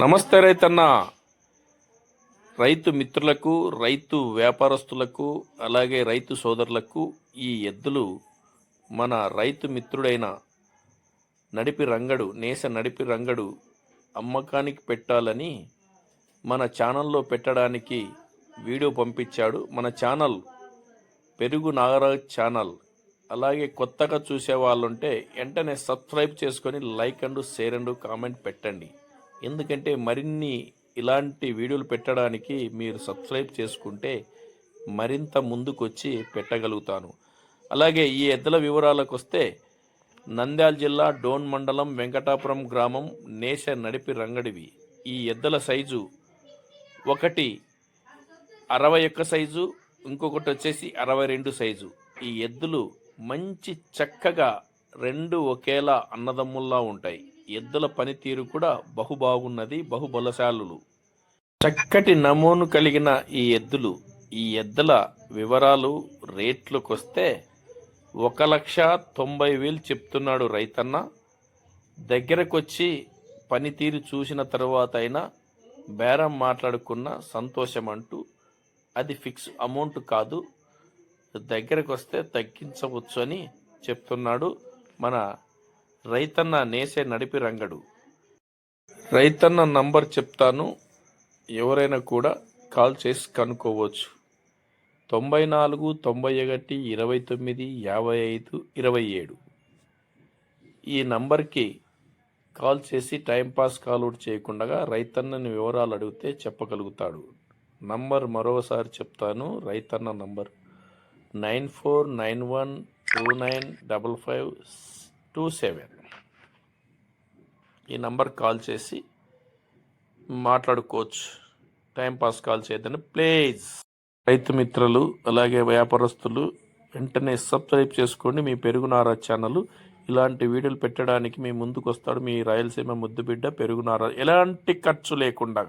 నమస్తే రైతన్న. రైతు మిత్రులకు రైతు వ్యాపారస్తులకు అలాగే రైతు సోదరులకు ఈ ఎద్దులు మన రైతు మిత్రుడైన నడిపి రంగడు నేస నడిపి రంగడు అమ్మకానికి పెట్టాలని మన ఛానల్లో పెట్టడానికి వీడియో పంపించాడు. మన ఛానల్ పెరుగు నాగరాజ్ ఛానల్. అలాగే కొత్తగా చూసే వాళ్ళుంటే వెంటనే సబ్స్క్రైబ్ చేసుకొని like and share and comment పెట్టండి. ఎందుకంటే మరిన్ని ఇలాంటి వీడియోలు పెట్టడానికి మీరు సబ్స్క్రైబ్ చేసుకుంటే మరింత ముందుకొచ్చి పెట్టగలుగుతాను. అలాగే ఈ ఎద్దుల వివరాలకు వస్తే నంద్యాల జిల్లా డోన్ మండలం వెంకటాపురం గ్రామం నేష నడిపి రంగడివి. ఈ ఎద్దుల సైజు ఒకటి అరవై ఒక్క సైజు ఇంకొకటి వచ్చేసి అరవై రెండు సైజు. ఈ ఎద్దులు మంచి చక్కగా రెండు ఒకేలా అన్నదమ్ముల్లా ఉంటాయి. ఎద్దుల పనితీరు కూడా బహు బాగున్నది చక్కటి నమోను కలిగిన ఈ ఎద్దులు ఈ ఎద్దుల వివరాలు రేట్లకొస్తే ఒక లక్ష తొంభై వేలు చెప్తున్నాడు రైతన్న. దగ్గరకొచ్చి పనితీరు చూసిన తర్వాత అయినా బేరం మాట్లాడుకున్న సంతోషం అంటూ అది ఫిక్స్ అమౌంట్ కాదు దగ్గరకు వస్తే తగ్గించవచ్చు అని చెప్తున్నాడు మన రైతన్న నేసే నడిపి రంగడు. రైతన్న నంబర్ చెప్తాను ఎవరైనా కూడా కాల్ చేసి కనుక్కోవచ్చు. తొంభై నాలుగు తొంభై ఒకటి ఇరవై తొమ్మిది యాభై ఐదు ఇరవై ఏడు ఈ నంబర్కి కాల్ చేసి టైంపాస్ కాల్ అవుట్ చేయకుండా రైతన్నని వివరాలు అడిగితే చెప్పగలుగుతాడు. నంబర్ మరోసారి చెప్తాను రైతన్న number nine four nine one two nine double five two seven. ఈ నంబర్ కాల్ చేసి మాట్లాడుకోవచ్చు. టైంపాస్ కాల్ చేయదని ప్లీజ్. రైతు మిత్రులు అలాగే వ్యాపారస్తులు వెంటనే సబ్స్క్రైబ్ చేసుకోండి. మీ పెరుగునారా ఛానల్ ఇలాంటి వీడియోలు పెట్టడానికి మీ ముందుకు వస్తాడు మీ రాయలసీమ ముద్దుబిడ్డ పెరుగునారా. ఎలాంటి ఖర్చు లేకుండా.